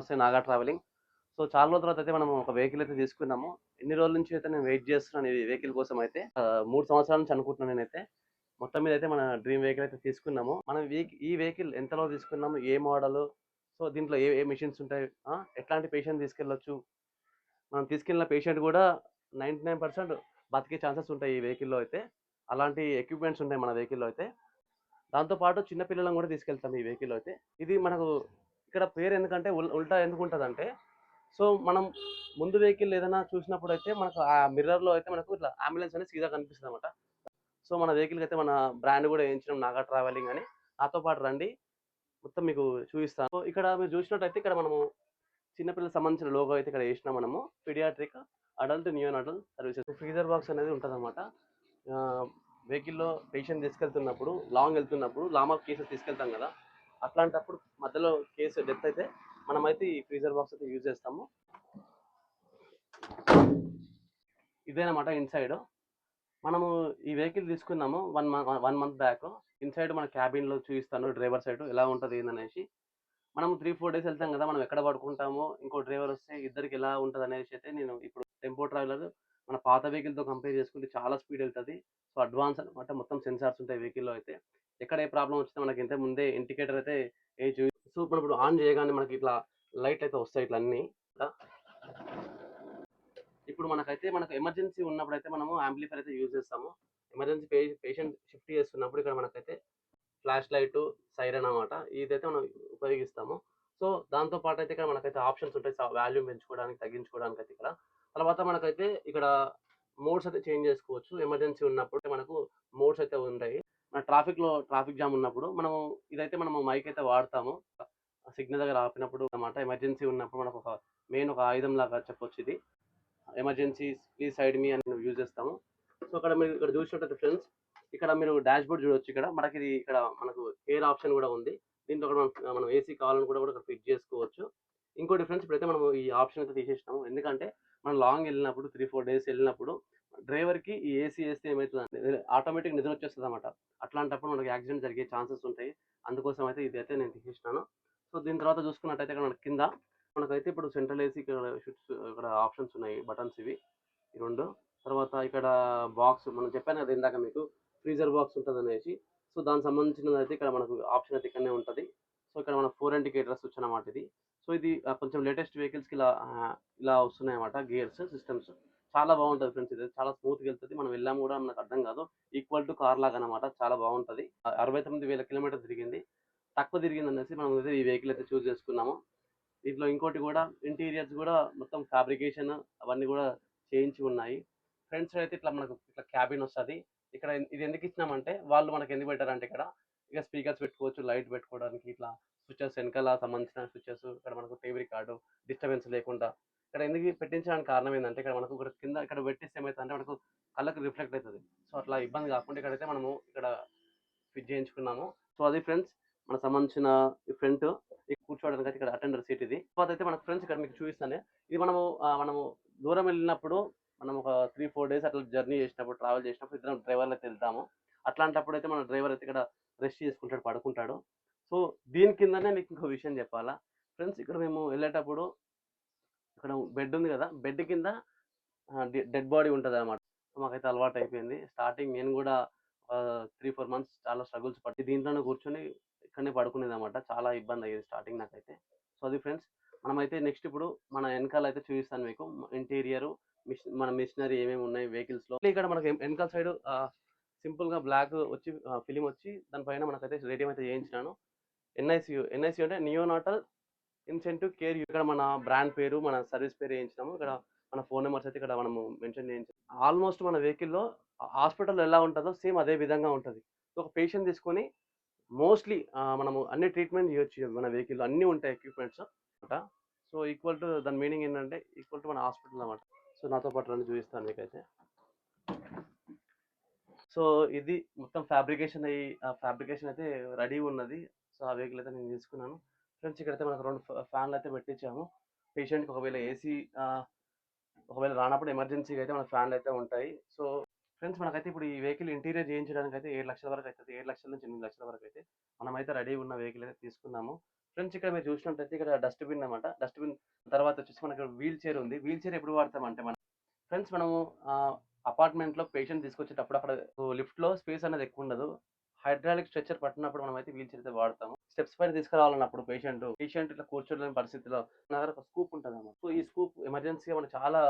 నమస్తే Naga travelling so చాలా రోజుల తర్వాత అయితే మనం ఒక వెహికల్ అయితే తీసుకున్నాము. ఎన్ని రోజుల నుంచి అయితే నేను వెయిట్ చేస్తున్నాను ఈ వెహికల్ కోసం అయితే మూడు సంవత్సరాల నుంచి అనుకుంటున్నాను నేనైతే. మొత్తం మీద అయితే మన డ్రీమ్ వెహికల్ అయితే తీసుకున్నాము. మనం ఈ- ఈ వెహికల్ ఎంతలో తీసుకున్నాము ఏ మోడల్ సో దీంట్లో ఏ ఏ మిషన్స్ ఉంటాయి? ఎట్లాంటి పేషెంట్ తీసుకెళ్ళొచ్చు? మనం తీసుకెళ్ళిన పేషెంట్ కూడా నైంటీ నైన్ పర్సెంట్ బతికే ఛాన్సెస్ ఉంటాయి ఈ వెహికల్లో అయితే. అలాంటి ఎక్విప్మెంట్స్ ఉంటాయి మన వెహికల్లో అయితే. దాంతోపాటు చిన్నపిల్లలను కూడా తీసుకెళ్తాం ఈ వెహికల్ అయితే. ఇది మనకు ఇక్కడ పేరు ఎందుకంటే ఉల్టా ఎందుకు ఉంటుందంటే సో మనం ముందు వెహికల్ ఏదైనా చూసినప్పుడు అయితే మనకు ఆ మిర్రర్లో అయితే మనకు ఇట్లా అంబులెన్స్ అనేది సీదా కనిపిస్తుంది అనమాట సో మన వెహికల్కి అయితే మన బ్రాండ్ కూడా వేయించినాం నాగా ట్రావెలింగ్ అని. నాతో పాటు రండి మొత్తం మీకు చూపిస్తాను సో ఇక్కడ మీరు చూసినట్టయితే ఇక్కడ మనము చిన్నపిల్లలకు సంబంధించిన లోగో అయితే ఇక్కడ వేసినాం మనము. Paediatric adult న్యూన్ adult services. Freezer box అనేది ఉంటుంది అనమాట వెహికల్లో పేషెంట్ తీసుకెళ్తున్నప్పుడు లాంగ్ వెళ్తున్నప్పుడు లాంగ్ కేసెస్ తీసుకెళ్తాం కదా. అట్లాంటప్పుడు మధ్యలో కేసు డెత్ అయితే మనమైతే ఈ ఫ్రీజర్ బాక్స్ అయితే యూజ్ చేస్తాము. ఇదేనమాట ఇన్సైడ్. మనము ఈ వెహికల్ తీసుకున్నాము one month one month back. Inside మన క్యాబిన్లో చూపిస్తాను డ్రైవర్ సైడ్ ఎలా ఉంటుంది ఏందనేసి. మనం త్రీ ఫోర్ డేస్ వెళ్తాం కదా మనం ఎక్కడ పడుకుంటామో ఇంకో డ్రైవర్ వస్తే ఇద్దరికి ఎలా ఉంటుంది అనేసి అయితే నేను ఇప్పుడు టెంపో ట్రావెలర్ మన పాత వెహికల్తో కంపేర్ చేసుకుంటే చాలా స్పీడ్ వెళ్తుంది. సో అడ్వాన్స్ అనమాట మొత్తం సెన్సార్స్ ఉంటాయి వెహికల్లో అయితే. ఎక్కడ ఏ ప్రాబ్లం వచ్చినా మనకి ఇంత ముందే ఇండికేటర్ అయితే ఏ చూ సో ఇప్పుడు ఇప్పుడు ఆన్ చేయగానే మనకి ఇట్లా లైట్ అయితే వస్తాయి ఇట్లా అన్ని. ఇప్పుడు మనకైతే మనకు ఎమర్జెన్సీ ఉన్నప్పుడు అయితే మనము ఆంప్లిఫైర్ అయితే యూజ్ చేస్తాము. ఎమర్జెన్సీ పేషెంట్ షిఫ్ట్ చేస్తున్నప్పుడు ఇక్కడ మనకైతే ఫ్లాష్ లైట్ సైరన్ అనమాట ఇదైతే మనం ఉపయోగిస్తాము. సో దాంతో పాటు అయితే ఇక్కడ మనకైతే ఆప్షన్స్ ఉంటాయి. వాల్యూమ్ పెంచుకోవడానికి తగ్గించుకోవడానికి అయితే ఇక్కడ. తర్వాత మనకైతే ఇక్కడ మోడ్స్ అయితే చేంజ్ చేసుకోవచ్చు. ఎమర్జెన్సీ ఉన్నప్పుడు మనకు మోడ్స్ అయితే ఉంటాయి. మన ట్రాఫిక్లో ట్రాఫిక్ జామ్ ఉన్నప్పుడు మనము ఇదైతే మనము మైక్ అయితే వాడతాము. సిగ్నల్ దగ్గర ఆపినప్పుడు అనమాట ఎమర్జెన్సీ ఉన్నప్పుడు మనకు ఒక మెయిన్ ఒక ఆయుధం లాగా చెప్పొచ్చు ఇది. ఎమర్జెన్సీ ప్లీజ్ సైడ్ మీ అని యూజ్ చేస్తాము. సో ఇక్కడ మీరు ఇక్కడ చూసినట్టు ఫ్రెండ్స్ ఇక్కడ మీరు డాష్ బోర్డ్ చూడొచ్చు ఇక్కడ. మనకి ఇది ఇక్కడ మనకు ఎయిర్ ఆప్షన్ కూడా ఉంది. దీంట్లో మనం మనం ఏసీ కావాలని కూడా కూడా ఫిట్ చేసుకోవచ్చు. ఇంకో డిఫరెన్స్ ఇప్పుడైతే మనం ఈ ఆప్షన్ అయితే తీసేసినాము. ఎందుకంటే మనం లాంగ్ వెళ్ళినప్పుడు త్రీ ఫోర్ డేస్ వెళ్ళినప్పుడు డ్రైవర్కి ఈ ఏసీ వేస్తే ఏమవుతుంది ఆటోమేటిక్ నిద్ర వచ్చేస్తుంది అనమాట అట్లాంటప్పుడు మనకి యాక్సిడెంట్ జరిగే ఛాన్సెస్ ఉంటాయి. అందుకోసం అయితే ఇది అయితే నేను తీసేసినాను. సో దీని తర్వాత చూసుకున్నట్టయితే ఇక్కడ మనకి కింద మనకైతే ఇప్పుడు సెంట్రల్ ఏసీ ఇక్కడ షిఫ్ట్స్ ఇక్కడ ఆప్షన్స్ ఉన్నాయి బటన్స్ ఇవి ఈ రెండు. తర్వాత ఇక్కడ బాక్స్ మనం చెప్పాను కదా ఇందాక మీకు ఫ్రీజర్ బాక్స్ ఉంటుంది అనేసి సో దానికి సంబంధించినది అయితే ఇక్కడ మనకు ఆప్షన్ అయితే ఇక్కడనే ఉంటుంది. సో ఇక్కడ మన ఫోర్ ఇండికేటర్స్ వచ్చనమాట ఇది. సో ఇది కొంచెం లేటెస్ట్ వెహికల్స్కి ఇలా ఇలా వస్తున్నాయి అన్నమాట గేర్స్ సిస్టమ్స్. చాలా బాగుంటుంది ఫ్రెండ్స్ ఇది. చాలా స్మూత్గా వెళ్తుంది. మనం వెళ్ళాము కూడా మనకు అర్థం కాదు. ఈక్వల్ టు కార్ లాగా అనమాట చాలా బాగుంటుంది. ఆ, అరవై తొమ్మిది వేల కిలోమీటర్ తిరిగింది. తక్కువ తిరిగింది అనేసి మనం అయితే ఈ వెహికల్ అయితే చూస్ చేసుకున్నాము. దీంట్లో ఇంకోటి కూడా ఇంటీరియర్స్ కూడా మొత్తం ఫ్యాబ్రికేషన్ అవన్నీ కూడా చేయించి ఉన్నాయి. ఫ్రంట్ సైడ్ అయితే ఇట్లా మనకు ఇట్లా క్యాబిన్ వస్తుంది. ఇక్కడ ఇది ఎందుకు ఇచ్చినామంటే వాళ్ళు మనకి ఎందుకు పెట్టారంటే ఇక్కడ ఇక స్పీకర్స్ పెట్టుకోవచ్చు లైట్ పెట్టుకోవడానికి ఇట్లా స్విచ్చెస్ వెనకాల సంబంధించిన స్విచ్చెస్ ఇక్కడ మనకు టీవీ కార్డు డిస్టర్బెన్స్ లేకుండా ఇక్కడ ఎందుకు పెట్టించడానికి కారణం ఏంటంటే ఇక్కడ మనకు ఇక్కడ కింద ఇక్కడ పెట్టిస్తే ఏమవుతుందంటే మనకు కళ్ళకు రిఫ్లెక్ట్ అవుతుంది సో అట్లా ఇబ్బంది కాకుండా ఇక్కడైతే మనము ఇక్కడ ఫిట్ చేయించుకున్నాము. సో అది ఫ్రెండ్స్ మనకు సంబంధించిన ఈ ఫ్రంట్ కూర్చోవడానికి అయితే ఇక్కడ అటెండర్ సీట్ ఇది. తర్వాత అయితే మనకు ఫ్రెండ్స్ ఇక్కడ మీకు చూపిస్తానే. ఇది మనము మనము దూరం వెళ్ళినప్పుడు మనం ఒక త్రీ ఫోర్ డేస్ అట్లా జర్నీ చేసినప్పుడు ట్రావెల్ చేసినప్పుడు ఇద్దరం డ్రైవర్లు అయితే వెళ్తాము. అట్లాంటప్పుడు అయితే మన డ్రైవర్ అయితే ఇక్కడ రెస్ట్ చేసుకుంటాడు పడుకుంటాడు. సో దీని కిందనే మీకు ఇంకో విషయం చెప్పాలా. ఫ్రెండ్స్ ఇక్కడ మేము వెళ్ళేటప్పుడు ఇక్కడ బెడ్ ఉంది కదా బెడ్ కింద డెడ్ బాడీ ఉంటుంది అనమాట మాకైతే అలవాటు అయిపోయింది. స్టార్టింగ్ నేను కూడా త్రీ ఫోర్ మంత్స్ చాలా స్ట్రగుల్స్ పట్టి దీంట్లోనే కూర్చొని ఇక్కడనే పడుకునేది అనమాట చాలా ఇబ్బంది అయ్యేది స్టార్టింగ్ నాకైతే. సో అది ఫ్రెండ్స్ మనమైతే నెక్స్ట్ ఇప్పుడు మన వెనకాల అయితే చూపిస్తాను మీకు. ఇంటీరియర్ మన మిషనరీ ఏమేమి ఉన్నాయి వెహికల్స్లో లో. ఇక్కడ మనకి వెనకాల సైడ్ సింపుల్గా బ్లాక్ వచ్చి ఫిలిం వచ్చి దానిపైన మనకైతే రేడియం అయితే చేయించినాను. ఎన్ఐసియు ఎన్ఐసియు అంటే నియోనాటల్ ఇన్సెంటివ్ కేర్ ఇక్కడ మన బ్రాండ్ పేరు మన సర్వీస్ పేరు వేయించినాము. ఇక్కడ మన ఫోన్ నెంబర్స్ అయితే ఇక్కడ మనము మెన్షన్ చేయించాం. ఆల్మోస్ట్ మన వెహికల్లో హాస్పిటల్ ఎలా ఉంటుందో సేమ్ అదే విధంగా ఉంటుంది. ఒక పేషెంట్ తీసుకొని మోస్ట్లీ మనము అన్ని ట్రీట్మెంట్ చేయొచ్చు మన వెహికల్లో. అన్నీ ఉంటాయి ఎక్విప్మెంట్స్. అనమాట సో ఈక్వల్ టు దాని మీనింగ్ ఏంటంటే ఈక్వల్ టు మన హాస్పిటల్ అనమాట సో నాతో పాటు రండి చూపిస్తాను మీకైతే. సో ఇది మొత్తం ఫ్యాబ్రికేషన్ అయ్యి ఆ ఫ్యాబ్రికేషన్ అయితే రెడీ ఉన్నది. సో ఆ వెహికల్ అయితే నేను తీసుకున్నాను. ఫ్రెండ్స్ ఇక్కడైతే మనకు రెండు ఫ్యాన్లు అయితే పెట్టించాము. పేషెంట్కి ఒకవేళ ఏసీ ఒకవేళ రానప్పుడు ఎమర్జెన్సీగా అయితే మన ఫ్యాన్లు అయితే ఉంటాయి. సో ఫ్రెండ్స్ మనకైతే ఇప్పుడు ఈ వెహికల్ ఇంటీరియర్ చేయించడానికి అయితే ఏడు లక్షల వరకు అవుతుంది ఏడు లక్షల నుంచి ఎనిమిది లక్షల వరకు అయితే మనమైతే రెడీ ఉన్న వెహికల్ అయితే తీసుకున్నాము. ఫ్రెండ్స్ ఇక్కడ మీరు చూసినట్టయితే ఇక్కడ డస్ట్బిన్ అనమాట డస్ట్బిన్ తర్వాత వచ్చేసి మనకి వీల్ చైర్ ఉంది. వీల్ చైర్ ఎప్పుడు వాడతామంటే మనం ఫ్రెండ్స్ మనము అపార్ట్మెంట్లో పేషెంట్ తీసుకొచ్చేటప్పుడు అక్కడ లిఫ్ట్లో స్పేస్ అనేది ఎక్కువ ఉండదు. హైడ్రాలిక్ స్ట్రెచర్ పట్టినప్పుడు మనం అయితే వీల్ చైర్ అయితే వాడతాము. స్టెప్స్ పైన తీసుకురావాలన్నప్పుడు పేషెంట్ పేషెంట్ ఇట్లా కూర్చోలేని పరిస్థితిలో నా దగ్గర ఒక స్కూప్ ఉంటుంది అన్నమాట సో ఈ స్కూప్ ఎమర్జెన్సీగా మనకు చాలా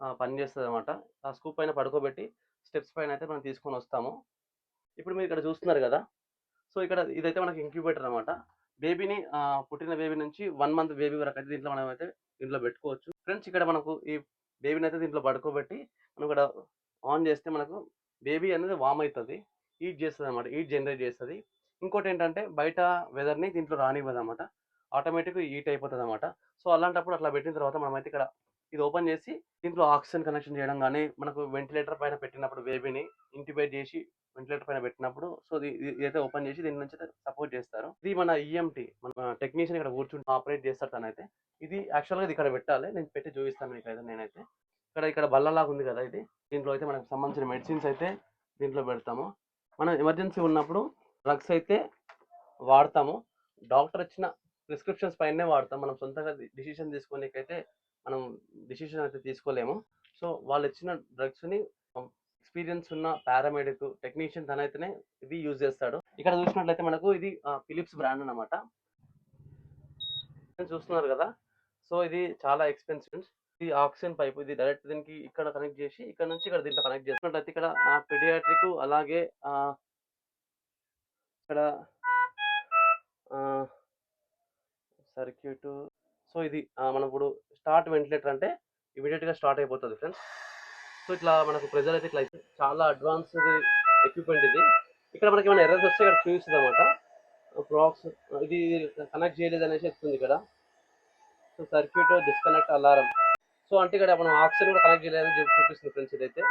ఆ, పనిచేస్తుంది అనమాట ఆ స్కూప్ పైన పడుకోబెట్టి స్టెప్స్ పైన అయితే మనం తీసుకొని వస్తాము. ఇప్పుడు మీరు ఇక్కడ చూస్తున్నారు కదా! సో ఇక్కడ ఇదైతే మనకి ఇంక్యుబేటర్ అనమాట బేబీని పుట్టిన బేబీ నుంచి వన్ మంత్ బేబీ వరకు అయితే దీంట్లో మనం అయితే దీంట్లో పెట్టుకోవచ్చు. ఫ్రెండ్స్ ఇక్కడ మనకు ఈ బేబీని అయితే దీంట్లో పడుకోబెట్టి మనం ఇక్కడ ఆన్ చేస్తే మనకు బేబీ అనేది వామ్ అవుతుంది హీట్ చేస్తుంది అనమాట హీట్ జనరేట్ చేస్తుంది. ఇంకోటి ఏంటంటే బయట వెదర్ని దీంట్లో రానివ్వదు అనమాట ఆటోమేటిక్ హీట్ అయిపోతుంది అనమాట సో అలాంటప్పుడు అట్లా పెట్టిన తర్వాత మనమైతే ఇక్కడ ఇది ఓపెన్ చేసి దీంట్లో ఆక్సిజన్ కనెక్షన్ చేయడం కానీ మనకు వెంటిలేటర్ పైన పెట్టినప్పుడు బేబీని ఇంటిబేట్ చేసి వెంటిలేటర్ పైన పెట్టినప్పుడు సో ఇది ఇదైతే ఓపెన్ చేసి దీని నుంచి సపోర్ట్ చేస్తారు. ఇది మన ఈఎంటీ మన టెక్నీషియన్ ఇక్కడ కూర్చుని ఆపరేట్ చేస్తారు తనైతే. ఇది యాక్చువల్గా ఇది ఇక్కడ పెట్టాలి. నేను పెట్టి చూపిస్తాను మీకు అయితే నేనైతే. ఇక్కడ ఇక్కడ బల్లలాగా ఉంది కదా ఇది. దీంట్లో అయితే మనకు సంబంధించిన మెడిసిన్స్ అయితే దీంట్లో పెడతాము. మనం ఎమర్జెన్సీ ఉన్నప్పుడు డ్రగ్స్ అయితే వాడతాము. డాక్టర్ ఇచ్చిన ప్రిస్క్రిప్షన్స్ పైనే వాడతాం. మనం సొంతంగా డిసిషన్ తీసుకోనికైతే మనం డిసిషన్ అయితే తీసుకోలేము. సో వాళ్ళు ఇచ్చిన డ్రగ్స్ని ఎక్స్పీరియన్స్ ఉన్న పారామెడిక్ టెక్నీషియన్ తనైతేనే ఇది యూజ్ చేస్తాడు. ఇక్కడ చూసినట్లయితే మనకు ఇది ఫిలిప్స్ బ్రాండ్ అన్నమాట. చూస్తున్నారు కదా? సో ఇది చాలా ఎక్స్పెన్సివ్. ఇది ఆక్సిజన్ పైప్. ఇది డైరెక్ట్ దీనికి ఇక్కడ కనెక్ట్ చేసి ఇక్కడ నుంచి ఇక్కడ దీంట్లో కనెక్ట్ చేస్తున్నట్లయితే ఇక్కడ పెడియాట్రిక్ అలాగే ఇక్కడ సర్క్యూట్. సో ఇది మనం ఇప్పుడు స్టార్ట్ వెంటిలేటర్ అంటే ఇమీడియట్గా స్టార్ట్ అయిపోతుంది ఫ్రెండ్స్. సో ఇట్లా మనకు ప్రెజర్ అయితే ఇట్లా అయితే చాలా అడ్వాన్స్ ఎక్విప్మెంట్ ఇది. ఇక్కడ మనకి ఏమైనా ఎర్రర్స్ వస్తే ఇక్కడ చూపిస్తుంది అనమాట ప్రాక్స్ ఇది కనెక్ట్ చేయలేదు అనేసి చెప్తుంది ఇక్కడ. So circuit disconnect alarm. So అంటే ఇక్కడ మనం ఆక్సిజన్ కూడా కనెక్ట్ చేయలేదని చూపిస్తుంది ఫ్రెండ్స్ ఇదైతే.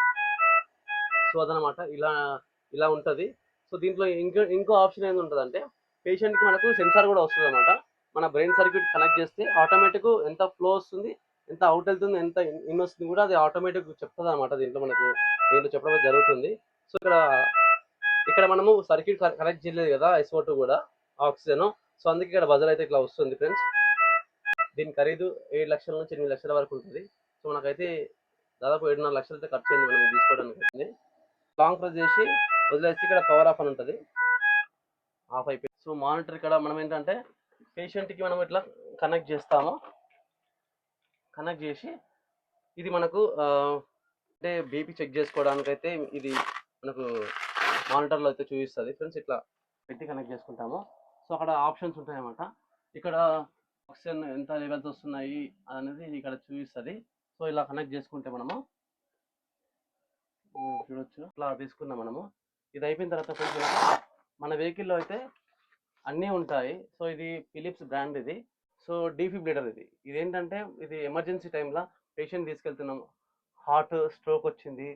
సో అదనమాట ఇలా ఇలా ఉంటుంది. సో దీంట్లో ఇంకో ఇంకో ఆప్షన్ ఏది ఉంటుంది అంటే పేషెంట్కి మనకు సెన్సార్ కూడా వస్తుంది అనమాట మన బ్రెయిన్ సర్క్యూట్ కనెక్ట్ చేస్తే ఆటోమేటిక్ ఎంత ఫ్లో వస్తుంది ఎంత అవుట్ వెళ్తుంది ఎంత ఇన్ వస్తుంది కూడా అది ఆటోమేటిక్ చెప్తుంది అనమాట దీంట్లో మనకు. దీంట్లో చెప్పడం జరుగుతుంది. సో ఇక్కడ ఇక్కడ మనము సర్క్యూట్ కనెక్ట్ చేయలేదు కదా ఐసో కూడా ఆక్సిజన్ సో అందుకే ఇక్కడ బజర్ అయితే ఇట్లా వస్తుంది ఫ్రెండ్స్ దీని ఖరీదు ఏడు లక్షల నుంచి ఎనిమిది లక్షల వరకు ఉంటుంది. సో మనకైతే దాదాపు ఏడున్నర లక్షలు అయితే ఖర్చు అయింది మనం తీసుకోవడానికి. లాంగ్ ప్రెస్ చేసి వదిలేసి ఇక్కడ పవర్ ఆఫ్ అని ఉంటుంది. ఆఫ్ అయిపోయింది. సో మానిటర్ ఇక్కడ మనం ఏంటంటే పేషెంట్కి మనం ఇట్లా కనెక్ట్ చేస్తాము. కనెక్ట్ చేసి ఇది మనకు అంటే బీపీ చెక్ చేసుకోవడానికైతే ఇది మనకు మానిటర్లో అయితే చూపిస్తుంది. ఫ్రెండ్స్ ఇట్లా పెట్టి కనెక్ట్ చేసుకుంటాము. సో అక్కడ ఆప్షన్స్ ఉంటాయన్నమాట. ఇక్కడ ఆక్సిజన్ ఎంత లెవెల్స్ వస్తున్నాయి అనేది ఇక్కడ చూపిస్తుంది. సో ఇలా కనెక్ట్ చేసుకుంటే మనము చూడొచ్చు. ఇట్లా తీసుకున్నాం మనము. ఇది అయిపోయిన తర్వాత మన వెహికల్లో అయితే అన్నీ ఉంటాయి. సో ఇది ఫిలిప్స్ బ్రాండ్ ఇది. సో డీఫిబ్లేటర్ ఇది ఇది. ఏంటంటే ఇది ఎమర్జెన్సీ టైంలో పేషెంట్ తీసుకెళ్తున్నాం. హార్ట్ స్ట్రోక్ వచ్చింది.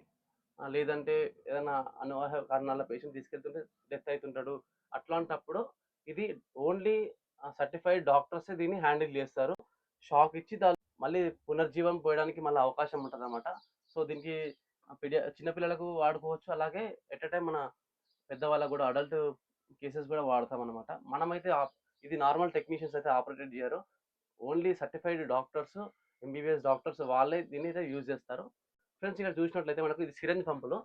లేదంటే ఏదైనా అనివార్య కారణాల పేషెంట్ తీసుకెళ్తుంటే డెత్ అవుతుంటాడు. అట్లాంటప్పుడు ఇది ఓన్లీ సర్టిఫైడ్ డాక్టర్స్ దీన్ని హ్యాండిల్ చేస్తారు. షాక్ ఇచ్చి దాని మళ్ళీ పునర్జీవం పోయడానికి మళ్ళీ అవకాశం ఉంటుంది అనమాట సో దీనికి పిడియా చిన్నపిల్లలకు వాడుకోవచ్చు. అలాగే ఎట్ ఎ టైం మన పెద్దవాళ్ళకు కూడా అడల్ట్ కేసెస్ కూడా వాడతాం అనమాట మనమైతే ఇది నార్మల్ టెక్నీషియన్స్ అయితే ఆపరేట్ చేయరు. Only certified doctors MBBS doctors వాళ్ళే దీన్ని అయితే యూజ్ చేస్తారు. ఫ్రెండ్స్ ఇక్కడ చూసినట్లయితే మనకు ఇది సిరంజ్ పంపులు.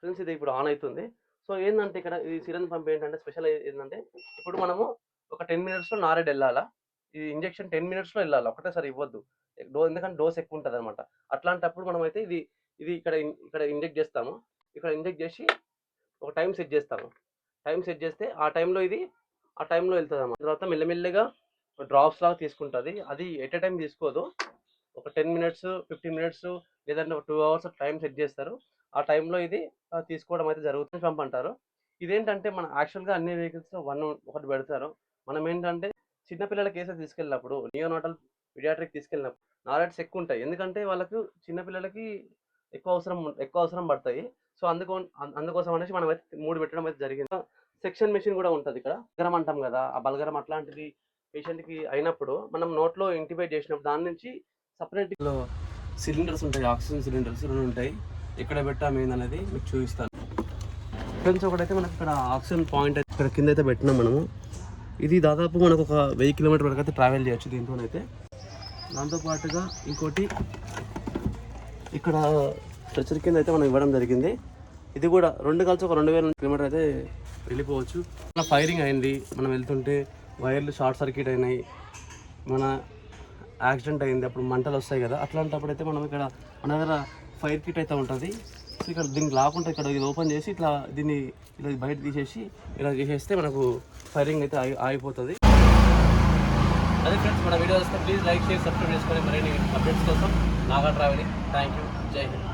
ఫ్రెండ్స్ ఇది ఇప్పుడు ఆన్ అవుతుంది. సో ఏంటంటే ఇక్కడ ఈ సిరంజ్ పంప్ ఏంటంటే స్పెషల్ ఏంటంటే ఇప్పుడు మనము ఒక టెన్ మినిట్స్లో నారెడ్ వెళ్ళాలా ఈ ఇంజెక్షన్ టెన్ మినిట్స్లో వెళ్ళాలి? ఒకటేసారి ఇవ్వద్దు. డోస్ ఎందుకంటే డోస్ ఎక్కువ ఉంటుంది అనమాట అట్లాంటప్పుడు మనం అయితే ఇది ఇది ఇక్కడ ఇక్కడ ఇంజెక్ట్ చేస్తాము. ఇక్కడ ఇంజెక్ట్ చేసి ఒక టైం సెట్ చేస్తాము. టైం సెట్ చేస్తే ఆ టైంలో ఇది ఆ టైంలో వెళ్తుంది అన్నమాట తర్వాత మెల్లమెల్లగా డ్రాప్స్ లాగా తీసుకుంటుంది. అది ఎట్ ఎ టైం తీసుకోదు. ఒక టెన్ మినిట్స్ ఫిఫ్టీన్ మినిట్స్ లేదంటే ఒక టూ అవర్స్ టైం సెట్ చేస్తారు. ఆ టైంలో ఇది తీసుకోవడం అయితే జరుగుతుంది పంప్ అంటారు. ఇదేంటంటే మన యాక్చువల్గా అన్ని వెహికల్స్లో వన్ ఒకటి పెడతారు. మనం ఏంటంటే చిన్నపిల్లల కేసెస్ తీసుకెళ్ళినప్పుడు నియోనాటల్ పిడియాట్రిక్ తీసుకెళ్ళినప్పుడు. నాలెడ్జ్ ఎక్కువ ఉంటాయి ఎందుకంటే వాళ్ళకు చిన్నపిల్లలకి ఎక్కువ అవసరం ఎక్కువ అవసరం పడతాయి. సో అందుకో అందుకోసం అనేసి మనం అయితే మూడు పెట్టడం అయితే జరిగింది. సెక్షన్ మెషిన్ కూడా ఉంటుంది ఇక్కడ. బలగరం అంటాం కదా ఆ బలగరం అట్లాంటిది పేషెంట్కి అయినప్పుడు మనం నోట్లో ఇంటిబేట్ చేసినప్పుడు దాని నుంచి సపరేట్ సిలిండర్స్ ఉంటాయి. ఆక్సిజన్ సిలిండర్స్ రెండు ఉంటాయి. ఎక్కడ పెట్టాము ఏందనేది మీకు చూపిస్తాను. ఫ్రెండ్స్ ఒకటైతే మనకి ఇక్కడ ఆక్సిజన్ పాయింట్ అయితే ఇక్కడ కింద అయితే పెట్టినాం మనము. ఇది దాదాపు మనకు ఒక వెయ్యి కిలోమీటర్ వరకు అయితే ట్రావెల్ చేయొచ్చు దీంతోనైతే. దాంతోపాటుగా ఇంకోటి ఇక్కడ స్ట్రెచర్ కింద అయితే మనం ఇవ్వడం జరిగింది. ఇది కూడా రెండు కలిసి ఒక రెండు వేల కిలోమీటర్ అయితే వెళ్ళిపోవచ్చు. మన ఫైరింగ్ అయింది. మనం వెళ్తుంటే వైర్లు షార్ట్ సర్క్యూట్ అయినాయి. మన యాక్సిడెంట్ అయింది. అప్పుడు మంటలు వస్తాయి కదా. అట్లాంటప్పుడు అయితే మనం ఇక్కడ మన దగ్గర ఫైర్ కిట్ అయితే ఉంటుంది. సో ఇక్కడ దీనికి లాకుండా ఇక్కడ ఇది ఓపెన్ చేసి ఇట్లా దీన్ని ఇలా బయట తీసేసి ఇలా చేసేస్తే మనకు ఫైరింగ్ అయితే ఆగి ఆగిపోతుంది. అదే ఫ్రెండ్స్ మన వీడియో వస్తే ప్లీజ్ లైక్ షేర్ సబ్స్క్రైబ్ చేసుకొని మరిన్ని అప్డేట్స్ కోసం నాగా ట్రావెలింగ్ థ్యాంక్ యూ జై హింద్